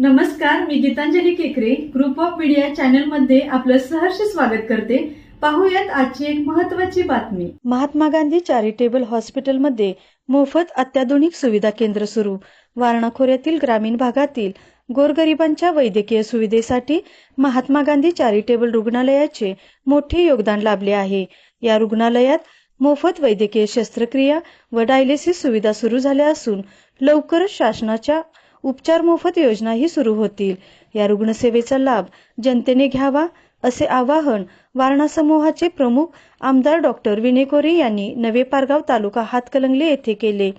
नमस्कार मी गीतांजली केकरे. Group of media चॅनलमध्ये आपलं सहर्ष स्वागत करते. पाहूयात आजची एक महत्वाची बातमी. महात्मा गांधी चॅरिटेबल हॉस्पिटलमध्ये मोफत अत्याधुनिक सुविधा केंद्र सुरू. वारणा खोऱ्यातील ग्रामीण भागातील गोरगरिबांच्या वैद्यकीय सुविधेसाठी महात्मा गांधी चॅरिटेबल रुग्णालयाचे मोठे योगदान लाभले आहे. या रुग्णालयात मोफत वैद्यकीय शस्त्रक्रिया व डायलिसिस सुविधा सुरू झाल्या असून लवकरच शासनाच्या उपचार मोफत योजनाही सुरू होतील. या रुग्णसेवेचा लाभ जनतेने घ्यावा असे आवाहन वारणा समूहाचे प्रमुख आमदार डॉक्टर विनय कोरे यांनी नवे पारगाव तालुका हातकलंगले येथे केले.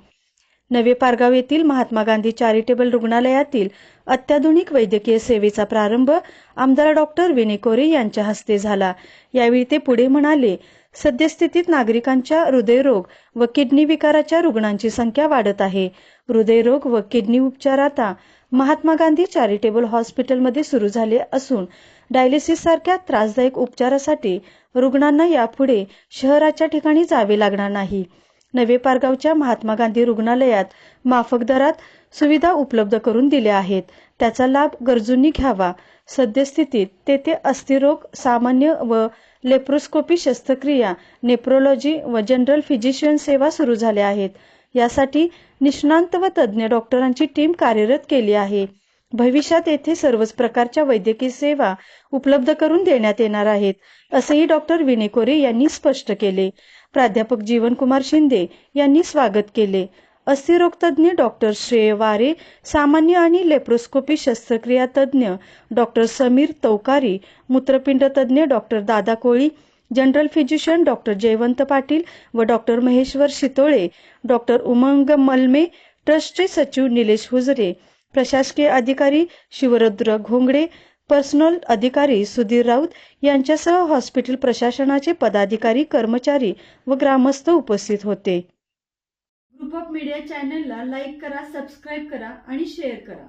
नवे पारगाव येथील महात्मा गांधी चॅरिटेबल रुग्णालयातील अत्याधुनिक वैद्यकीय सेवेचा प्रारंभ आमदार डॉक्टर विनय कोरे यांच्या हस्ते झाला. यावेळी ते पुढे म्हणाले सद्यस्थितीत नागरिकांच्या हृदयरोग व किडनी विकाराच्या रुग्णांची संख्या वाढत आहे. हृदयरोग व किडनी उपचार आता महात्मा गांधी चॅरिटेबल हॉस्पिटलमध्ये सुरू झाले असून डायलिसिस सारख्या त्रासदायक उपचारासाठी रुग्णांना यापुढे शहराच्या ठिकाणी जावे लागणार नाही. नवे पारगावच्या महात्मा गांधी रुग्णालयात माफक दरात सुविधा उपलब्ध करून दिल्या आहेत. त्याचा लाभ गरजूंनी घ्यावा. सद्यस्थितीत तेथे अस्थिरोग सामान्य व लेप्रोस्कोपी शस्त्रक्रिया नेप्रोलॉजी व जनरल फिजिशियन सेवा सुरू झाल्या आहेत. यासाठी निष्णांत व तज्ज्ञ डॉक्टरांची टीम कार्यरत केली आहे. भविष्यात येथे सर्वच प्रकारच्या वैद्यकीय सेवा उपलब्ध करून देण्यात येणार आहेत असेही डॉक्टर विनेकोरे यांनी स्पष्ट केले. प्राध्यापक जीवनकुमार शिंदे यांनी स्वागत केले. अस्थिरोगतज्ञ डॉक्टर श्रेय वारे सामान्य आणि लेप्रोस्कोपी शस्त्रक्रिया तज्ज्ञ डॉक्टर समीर तौकारी मूत्रपिंड तज्ज्ञ doctor Dada Koli general physician doctor Jaywant Patil व डॉक्टर महेश्वर शितोळे डॉक्टर उमंग मलमे ट्रस्टचे सचिव निलेश हुजरे प्रशासकीय अधिकारी शिवरुद्र घोंगडे पर्सनल अधिकारी सुधीर राऊत यांच्यासह हॉस्पिटल प्रशासनाचे पदाधिकारी कर्मचारी व ग्रामस्थ उपस्थित होते. ग्रुप ऑफ मीडिया चॅनलला लाईक करा सबस्क्राईब करा आणि शेअर करा.